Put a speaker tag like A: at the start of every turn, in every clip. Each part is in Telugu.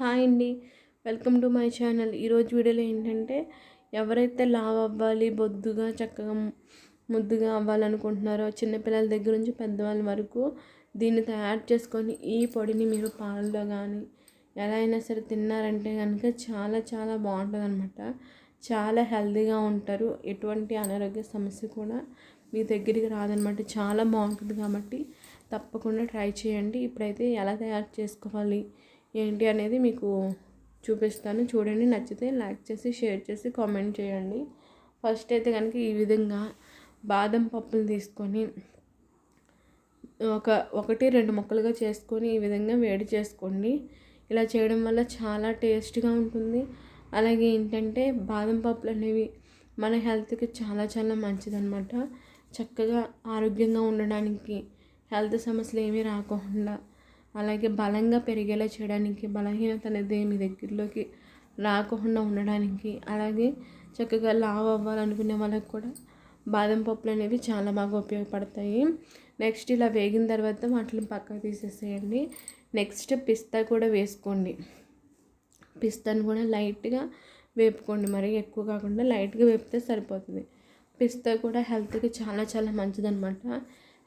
A: హాయ్ అండి. Welcome to my channel. ఈరోజు వీడియోలో ఏంటంటే ఎవరైతే లావ్ అవ్వాలి బొద్దుగా చక్కగా ముద్దుగా అవ్వాలనుకుంటున్నారో చిన్నపిల్లల దగ్గర నుంచి పెద్దవాళ్ళ వరకు దీన్ని తయారు చేసుకొని ఈ పొడిని మీరు పాలలో కానీ ఎలా అయినా సరే తిన్నారంటే కనుక చాలా చాలా బాగుంటుంది అనమాట చాలా హెల్తీగా ఉంటారు. ఎటువంటి అనారోగ్య సమస్య కూడా మీ దగ్గరికి రాదనమాట చాలా బాగుంటుంది కాబట్టి తప్పకుండా ట్రై చేయండి. ఇప్పుడైతే ఎలా తయారు చేసుకోవాలి ఏంటి అనేది మీకు చూపిస్తాను. చూడండి నచ్చితే లైక్ చేసి షేర్ చేసి కామెంట్ చేయండి. ఫస్ట్ అయితే కనుక ఈ విధంగా బాదం పప్పులు తీసుకొని ఒక ఒకటి రెండు ముక్కలుగా చేసుకొని ఈ విధంగా వేడి చేసుకోండి. ఇలా చేయడం వల్ల చాలా టేస్ట్గా ఉంటుంది. అలాగే ఏంటంటే బాదం పప్పులు అనేవి మన హెల్త్కి చాలా చాలా మంచిదన్నమాట. చక్కగా ఆరోగ్యంగా ఉండడానికి హెల్త్ సమస్యలు ఏమీ రాకుండా అలాగే బలంగా పెరిగేలా చేయడానికి బలహీనత అనేది మీ దగ్గరలోకి రాకుండా ఉండడానికి అలాగే చక్కగా లావ్ అవ్వాలనుకునే వాళ్ళకి కూడా బాదం పప్పులు అనేవి చాలా బాగా ఉపయోగపడతాయి. నెక్స్ట్ ఇలా వేగిన తర్వాత వాటిని పక్కకు తీసేసేయండి. నెక్స్ట్ పిస్తా కూడా వేసుకోండి. పిస్తాను కూడా లైట్గా వేపుకోండి. మరి ఎక్కువ కాకుండా లైట్గా వేపితే సరిపోతుంది. పిస్తా కూడా హెల్త్కి చాలా చాలా మంచిదన్నమాట.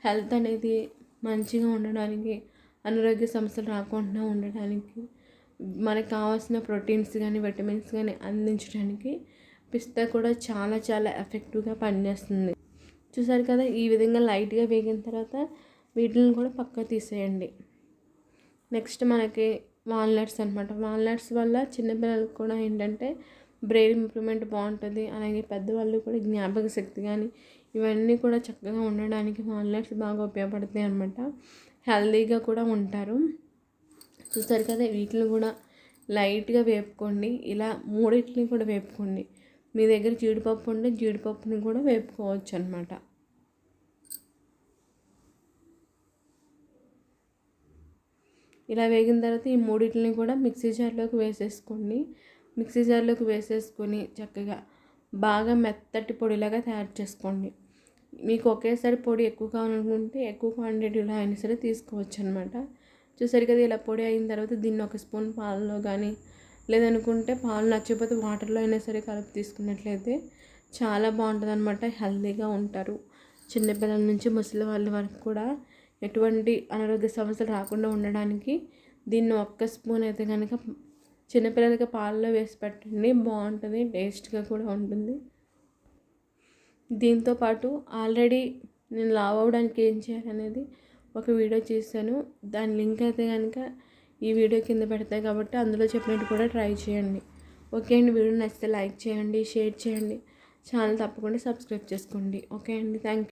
A: హెల్త్ అనేది మంచిగా ఉండడానికి అనారోగ్య సమస్యలు రాకుండా ఉండడానికి మనకు కావాల్సిన ప్రోటీన్స్ కానీ విటమిన్స్ కానీ అందించడానికి పిస్తా కూడా చాలా చాలా ఎఫెక్టివ్గా పనిచేస్తుంది. చూసారు కదా ఈ విధంగా లైట్గా వేగిన తర్వాత వీటిని కూడా పక్క తీసేయండి. నెక్స్ట్ మనకి వాల్నట్స్ అనమాట వాల్నట్స్ వల్ల చిన్నపిల్లలకు కూడా ఏంటంటే బ్రెయిన్ ఇంప్రూవ్మెంట్ బాగుంటుంది. అలాగే పెద్దవాళ్ళు కూడా జ్ఞాపక శక్తి కానీ ఇవన్నీ కూడా చక్కగా ఉండడానికి వాల్నట్స్ బాగా ఉపయోగపడతాయి అనమాట హెల్దీగా కూడా ఉంటారు. చూస్తారు కదా వీటిని కూడా లైట్గా వేపుకోండి. ఇలా మూడింటిని కూడా వేపుకోండి. మీ దగ్గర జీడిపప్పు ఉంటే జీడిపప్పుని కూడా వేపుకోవచ్చు అనమాట ఇలా వేగిన తర్వాత ఈ మూడింటిని కూడా మిక్సీ జార్లోకి వేసేసుకోండి. మిక్సీ జార్లోకి వేసేసుకొని చక్కగా బాగా మెత్తటి పొడిలాగా తయారు చేసుకోండి. మీకు ఒకేసారి పొడి ఎక్కువ కావాలనుకుంటే ఎక్కువ క్వాంటిటీలో అయినా సరే తీసుకోవచ్చు అనమాట చూసారు కదా ఇలా పొడి అయిన తర్వాత దీన్ని ఒక స్పూన్ పాలలో కానీ లేదనుకుంటే పాలు నచ్చకపోతే వాటర్లో అయినా సరే కలిపి తీసుకున్నట్లయితే చాలా బాగుంటుంది అనమాట హెల్తీగా ఉంటారు. చిన్నపిల్లల నుంచి ముసలి వాళ్ళ వరకు కూడా ఎటువంటి అనారోగ్య సమస్యలు రాకుండా ఉండడానికి దీన్ని ఒక్క స్పూన్ అయితే కనుక చిన్నపిల్లలకి పాలలో వేసి పెట్టండి బాగుంటుంది టేస్ట్గా కూడా ఉంటుంది. దీంతో పాటు ఆల్రెడీ నేను లావ్ అవ్వడానికి ఏం చేయాలనేది ఒక వీడియో చేశాను. దాని లింక్ అయితే కనుక ఈ వీడియో కింద పెడతాయి కాబట్టి అందులో చెప్పినట్టు కూడా ట్రై చేయండి. ఓకే అండి వీడియో నచ్చితే లైక్ చేయండి షేర్ చేయండి. ఛానల్ తప్పకుండా సబ్స్క్రైబ్ చేసుకోండి. ఓకే అండి థ్యాంక్